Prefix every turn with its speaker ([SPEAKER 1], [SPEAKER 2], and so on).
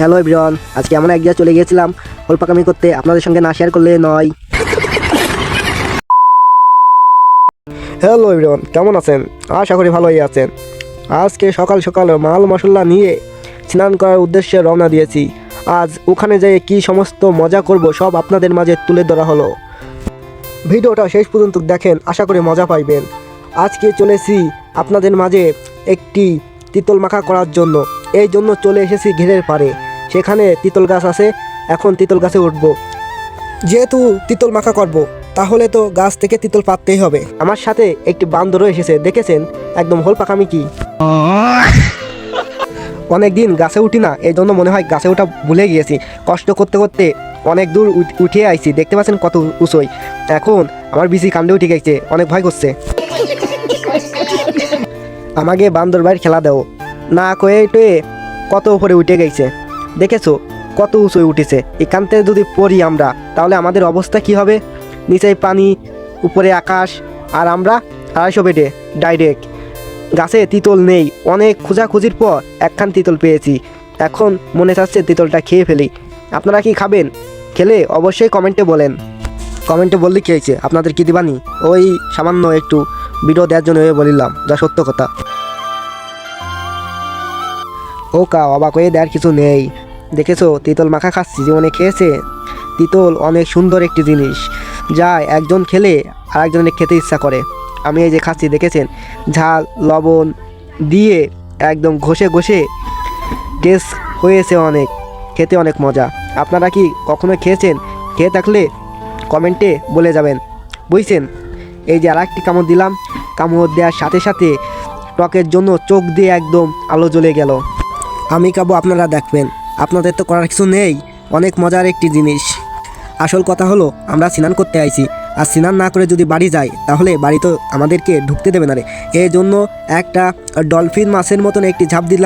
[SPEAKER 1] Hello everyone, আজকে এমন এক জায়গায় চলে গিয়েছিলাম হলপাকামি করতে। আপনাদের সঙ্গে না শেয়ার করলে নয়। হ্যালো এভরিওয়ান, কেমন আছেন? আশা করি ভালোই আছেন। আজকে সকাল সকাল মাল মশলা নিয়ে স্নান করার উদ্দেশ্যে রওনা দিয়েছি। আজ ওখানে যেয়ে কি সমস্ত মজা করব সব আপনাদের মাঝে তুলে ধরা হলো। ভিডিওটা শেষ পর্যন্ত দেখেন, আশা করি মজা পাইবেন। আজকে চলেছি আপনাদের মাঝে একটি তিতল মাখা করার জন্য। এই জন্য চলে এসেছি ঘেরের পাড়ে। সেখানে তিতল গাছ আছে, এখন তিতল গাছে উঠব। যেহেতু তিতল মাখা করব, তাহলে তো গাছ থেকে তিতল পাততেই হবে। আমার সাথে একটি বান্দরও এসেছে, দেখেছেন? একদম হোল পাকামি কি? অনেক দিন গাছে উঠি না, এই জন্য মনে হয় গাছে ওঠা ভুলে গিয়েছি। কষ্ট করতে করতে অনেক দূর উঠ- আইছি, দেখতে পাচ্ছেন কত উঁচুই। এখন আমার বিসি কান্দে উঠে গেছে, অনেক ভয় করছে। আমাকে বান্দর ভাইয়ের খেলা দাও। না কয়ে টয়ে কত উপরে উঠে গেছে। দেখেছ? কত উঁচু উঠেছে। এখান থেকে যদি পড়ি আমরা, তাহলে আমাদের অবস্থা কি হবে? নিচে পানি, উপরে আকাশ, আর আমরা আড়াইশো বেডে ডাইরেক্ট গাছে তিতল নেই। অনেক খোঁজাখুঁজির পর একখান তিতল পেয়েছি। এখন মনে চাচ্ছে তিতলটা খেয়ে ফেলি। আপনারা কি খাবেন? খেলে অবশ্যই কমেন্টে বলেন। কমেন্টে বললে কী হয়েছে? আপনাদের কি দিবানি? ওই সামান্য একটু ভিডিও দেওয়ার জন্য বলিলাম, যা সত্য কথা। ও কা অবাক হয়ে দেওয়ার কিছু নেই। দেখেছ? তিতল মাখা খাচ্ছি জীবনে খেয়েছে। তিতল অনেক সুন্দর একটি জিনিস। যা একজন খেলে আর একজনের খেতে ইচ্ছা করে। আমি এই যে খাচ্ছি, দেখেছেন? ঝাল, লবণ দিয়ে একদম ঘষে ঘষে টেস্ট হয়েছে অনেক, খেতে অনেক মজা। আপনারা কি কখনো খেয়েছেন? খেয়ে থাকলে কমেন্টে বলে যাবেন। বুঝছেন? এই যে আর একটি কামড় দিলাম, কামড় দেওয়ার সাথে সাথে টকের জন্য চোখ দিয়ে একদম আলো জ্বলে গেল। আমি খাব, আপনারা দেখবেন। আপনাদের তো করার কিছু নেই। অনেক মজার একটি জিনিস। আসল কথা হলো, আমরা স্নান করতে আইছি। আর স্নান না করে যদি বাড়ি যাই, তাহলে বাড়ি তো আমাদেরকে ঢুকতে দেবে না রে। এই জন্য একটা ডলফিন মাছের মতন একটি ঝাঁপ দিলাম।